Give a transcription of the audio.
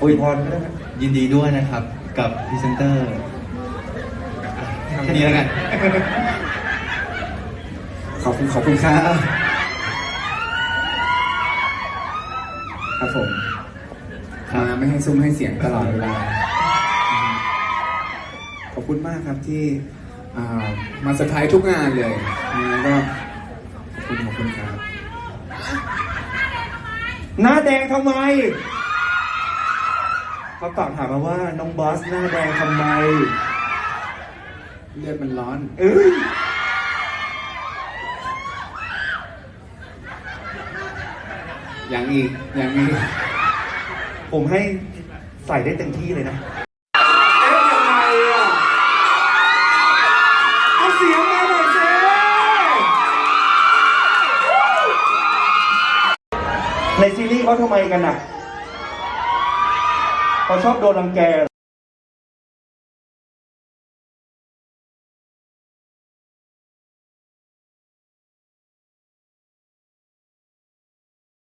อวยพรก็ได้นะยินดีด้วยนะครับกับพรีเซนเตอร์แค่นี้แล้วกัน ขอบคุณขอบคุณครับครับผมครับมาไม่ให้ซุ้มให้เสียงตลอดเวลา ขอบคุณมากครับที่อ่ามาเซอร์ไพรส์ทุกงานเลยยังไงก็ขอบคุณขอบคุณครับ หน้าแดงทำไม เขาตอบถามมาว่าน้องบอสหน้าแดงทำไม เลือดมันร้อน เอ้ยอย่างอีกอย่างอีกผมให้ใส่ได้เต็มที่เลยนะ เอ๊ะยังไงอะเอาเสียงมาหน่อยสิในซีรีส์เขาทำไมกันอะ เขาชอบโดนรังแก